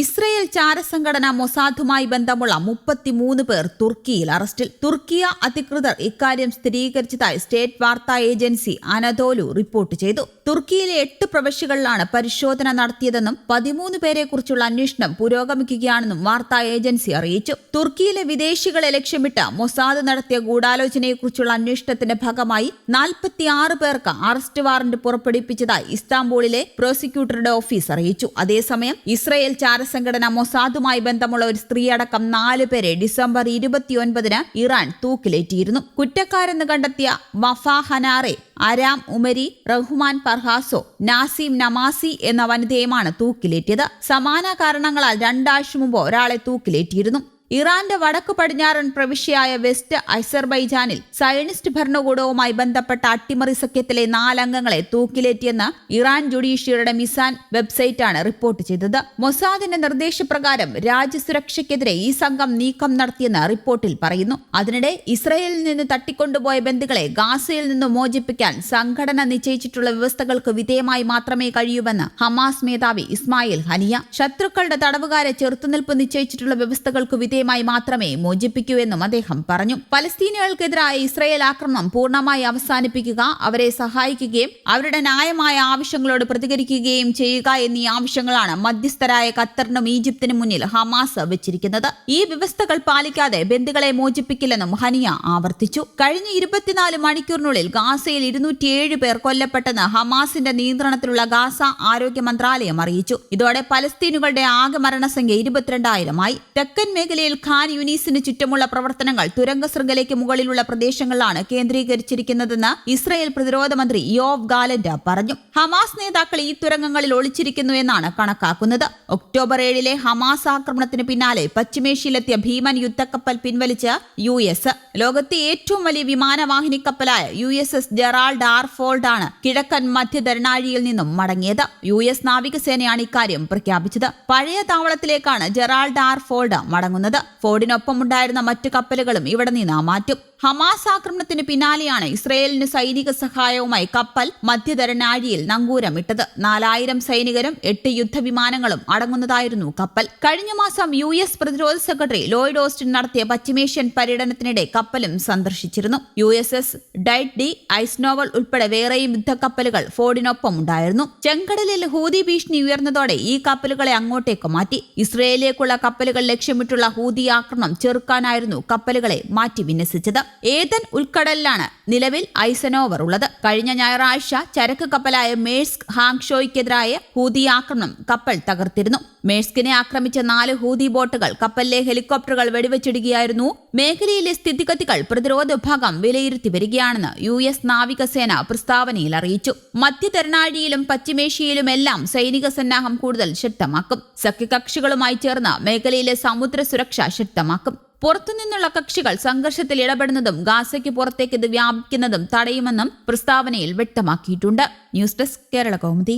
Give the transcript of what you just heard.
Israel ചാരസംഘടന മൊസാദുമായി ബന്ധമുള്ള മുപ്പത്തിമൂന്ന് പേർ തുർക്കിയിൽ അറസ്റ്റിൽ. തുർക്കിയ അധികൃതർ ഇക്കാര്യം സ്ഥിരീകരിച്ചതായി സ്റ്റേറ്റ് വാർത്താ ഏജൻസി അനദോലു റിപ്പോർട്ട് ചെയ്തു. തുർക്കിയിലെ എട്ട് പ്രവിശ്യകളിലാണ് പരിശോധന നടത്തിയതെന്നും പതിമൂന്ന് പേരെക്കുറിച്ചുള്ള അന്വേഷണം പുരോഗമിക്കുകയാണെന്നും വാർത്താ ഏജൻസി അറിയിച്ചു. തുർക്കിയിലെ വിദേശികളെ ലക്ഷ്യമിട്ട് മൊസാദ് നടത്തിയ ഗൂഢാലോചനയെക്കുറിച്ചുള്ള അന്വേഷണത്തിന്റെ ഭാഗമായി നാൽപ്പത്തിയാറ് പേർക്ക് അറസ്റ്റ് വാറന്റ് പുറപ്പെടുവിപ്പിച്ചതായി ഇസ്താംബൂളിലെ പ്രോസിക്യൂട്ടറുടെ ഓഫീസ് അറിയിച്ചു. അതേസമയം ഇസ്രയേൽ ചാരസംഘടന മൊസാദുമായി ബന്ധമുള്ള ഒരു സ്ത്രീ അടക്കം നാല് പേരെ ഡിസംബർ ഇരുപത്തിയൊൻപതിന് ഇറാൻ തൂക്കിലേറ്റിയിരുന്നു. കുറ്റക്കാരെന്ന് കണ്ടെത്തിയ വഫാ ഹനാറെ അരാം ഉമരി റഹ്മാൻ പർഹാസോ നാസിം നമാസി എന്ന വനിതയുമാണ് തൂക്കിലേറ്റിയത്. സമാന കാരണങ്ങളാൽ രണ്ടാഴ്ച മുമ്പ് ഒരാളെ തൂക്കിലേറ്റിയിരുന്നു. ഇറാന്റെ വടക്കു പടിഞ്ഞാറൻ പ്രവിശ്യയായ വെസ്റ്റ് അസർബൈജാനിൽ സയനിസ്റ്റ് ഭരണകൂടവുമായി ബന്ധപ്പെട്ട അട്ടിമറി സഖ്യത്തിലെ നാലംഗങ്ങളെ തൂക്കിലേറ്റിയെന്ന് ഇറാൻ ജുഡീഷ്യറിയുടെ മിസാൻ വെബ്സൈറ്റാണ് റിപ്പോർട്ട് ചെയ്തത്. മൊസാദിന്റെ നിർദ്ദേശപ്രകാരം രാജ്യസുരക്ഷയ്ക്കെതിരെ ഈ സംഘം നീക്കം നടത്തിയെന്ന് റിപ്പോർട്ടിൽ പറയുന്നു. അതിനിടെ ഇസ്രയേലിൽ നിന്ന് തട്ടിക്കൊണ്ടുപോയ ബന്ധുക്കളെ ഗാസയിൽ നിന്ന് മോചിപ്പിക്കാൻ സംഘടന നിശ്ചയിച്ചിട്ടുള്ള വ്യവസ്ഥകൾക്ക് വിധേയമായി മാത്രമേ കഴിയൂവെന്ന് ഹമാസ് മേധാവി ഇസ്മായിൽ ഹനിയ. ശത്രുക്കളുടെ തടവുകാരെ ചെറുത്തുനിൽപ്പ് നിശ്ചയിച്ചിട്ടുള്ള വ്യവസ്ഥകൾക്ക് വിധേയമായി മാത്രമേ മോചിപ്പിക്കൂ എന്നും അദ്ദേഹം പറഞ്ഞു. പലസ്തീനികൾക്കെതിരായ ഇസ്രയേൽ ആക്രമണം പൂർണമായി അവസാനിപ്പിക്കുക അവരെ സഹായിക്കുകയും അവരുടെ ന്യായമായ ആവശ്യങ്ങളോട് പ്രതികരിക്കുകയും ചെയ്യുക എന്നീ ആവശ്യങ്ങളാണ് മധ്യസ്ഥരായ ഖത്തറിനും ഈജിപ്തിനും മുന്നിൽ ഹമാസ് വെച്ചിരിക്കുന്നത്. ഈ വ്യവസ്ഥകൾ പാലിക്കാതെ ബന്ധുക്കളെ മോചിപ്പിക്കില്ലെന്നും ഹനിയ ആവർത്തിച്ചു. കഴിഞ്ഞ ഇരുപത്തിനാല് മണിക്കൂറിനുള്ളിൽ ഗാസയിൽ ഇരുന്നൂറ്റിയേഴ് പേർ കൊല്ലപ്പെട്ടെന്ന് ഹമാസിന്റെ നിയന്ത്രണത്തിലുള്ള ഗാസ ആരോഗ്യ മന്ത്രാലയം അറിയിച്ചു. ഇതോടെ പലസ്തീനുകളുടെ ആകെ മരണസംഖ്യ ഇരുപത്തിരണ്ടായിരമായി. തെക്കൻ മേഖലയിൽ ഖാൻ യൂനീസിന് ചുറ്റുമുള്ള പ്രവർത്തനങ്ങൾ തുരങ്ക ശൃംഖലയ്ക്ക് മുകളിലുള്ള പ്രദേശങ്ങളിലാണ് കേന്ദ്രീകരിച്ചിരിക്കുന്നതെന്ന് ഇസ്രായേൽ പ്രതിരോധ മന്ത്രി യോവ് ഗാലന്റ് പറഞ്ഞു. ഹമാസ് നേതാക്കൾ ഈ തുരങ്കങ്ങളിൽ ഒളിച്ചിരിക്കുന്നു എന്നാണ് കണക്കാക്കുന്നത്. ഒക്ടോബർ ഏഴിലെ ഹമാസ് ആക്രമണത്തിന് പിന്നാലെ പശ്ചിമേഷ്യയിലെത്തിയ ഭീമൻ യുദ്ധക്കപ്പൽ പിൻവലിച്ച് യു എസ്. ലോകത്തെ ഏറ്റവും വലിയ വിമാനവാഹിനി കപ്പലായ U S S Gerald R ഫോൾഡാണ് കിഴക്കൻ മധ്യധരണാഴിയിൽ നിന്നും മടങ്ങിയത്. യു എസ് നാവികസേനയാണ് ഇക്കാര്യം പ്രഖ്യാപിച്ചത്. പഴയ താവളത്തിലേക്കാണ് ജെറാൾഡ് ആർ ഫോൾഡ് മടങ്ങുന്നത്. ഫോർഡിനൊപ്പം ഉണ്ടായിരുന്ന മറ്റു കപ്പലുകളും ഇവിടെ നിന്ന് മാറ്റും. ഹമാസ് ആക്രമണത്തിന് പിന്നാലെയാണ് ഇസ്രയേലിന് സൈനിക സഹായവുമായി കപ്പൽ മധ്യധരണാഴിയിൽ നങ്കൂരമിട്ടത് നാലായിരം സൈനികരും എട്ട് യുദ്ധവിമാനങ്ങളും അടങ്ങുന്നതായിരുന്നു കപ്പൽ. കഴിഞ്ഞ മാസം യു എസ് പ്രതിരോധ സെക്രട്ടറി ലോയിഡ് ഓസ്റ്റിൻ നടത്തിയ പശ്ചിമേഷ്യൻ പര്യടനത്തിനിടെ കപ്പലും സന്ദർശിച്ചിരുന്നു. U S S Dwight D Eisenhower ഉൾപ്പെടെ വേറെയും യുദ്ധക്കപ്പലുകൾ ഫോർഡിനൊപ്പം ഉണ്ടായിരുന്നു. ചെങ്കടലിൽ ഹൂതി ഭീഷണി ഉയർന്നതോടെ ഈ കപ്പലുകളെ അങ്ങോട്ടേക്ക് മാറ്റി. ഇസ്രയേലിലേക്കുള്ള കപ്പലുകൾ ലക്ഷ്യമിട്ടുള്ള ഹൂതി ആക്രമണം ചെറുക്കാനായിരുന്നു കപ്പലുകളെ മാറ്റി വിന്യസിച്ചത്. ഏതൻ ഉൾക്കടലിലാണ് നിലവിൽ ഐസനോവർ ഉള്ളത്. കഴിഞ്ഞ ഞായറാഴ്ച ചരക്ക് കപ്പലായ മേഴ്സ്ക് ഹാങ്ഷോയ്ക്കെതിരായ ഹൂതി ആക്രമണം കപ്പൽ തകർത്തിരുന്നു. മേഴ്സ്കിനെ ആക്രമിച്ച നാല് ഹൂതി ബോട്ടുകൾ കപ്പലിലെ ഹെലികോപ്റ്ററുകൾ വെടിവെച്ചിടുകയായിരുന്നു. മേഖലയിലെ സ്ഥിതിഗതികൾ പ്രതിരോധ വിഭാഗം വിലയിരുത്തി വരികയാണെന്ന് യു എസ് നാവികസേന പ്രസ്താവനയിൽ അറിയിച്ചു. മധ്യതെരനാഴിയിലും പശ്ചിമേഷ്യയിലുമെല്ലാം സൈനിക സന്നാഹം കൂടുതൽ ശക്തമാക്കും. സഖ്യകക്ഷികളുമായി ചേർന്ന് മേഖലയിലെ സമുദ്ര സുരക്ഷ ശക്തമാക്കും. പുറത്തുനിന്നുള്ള കക്ഷികൾ സംഘർഷത്തിൽ ഇടപെടുന്നതും ഗാസയ്ക്ക് പുറത്തേക്ക് ഇത് വ്യാപിക്കുന്നതും തടയുമെന്നും പ്രസ്താവനയിൽ വ്യക്തമാക്കിയിട്ടുണ്ട്. News desk Kerala Kaumudi.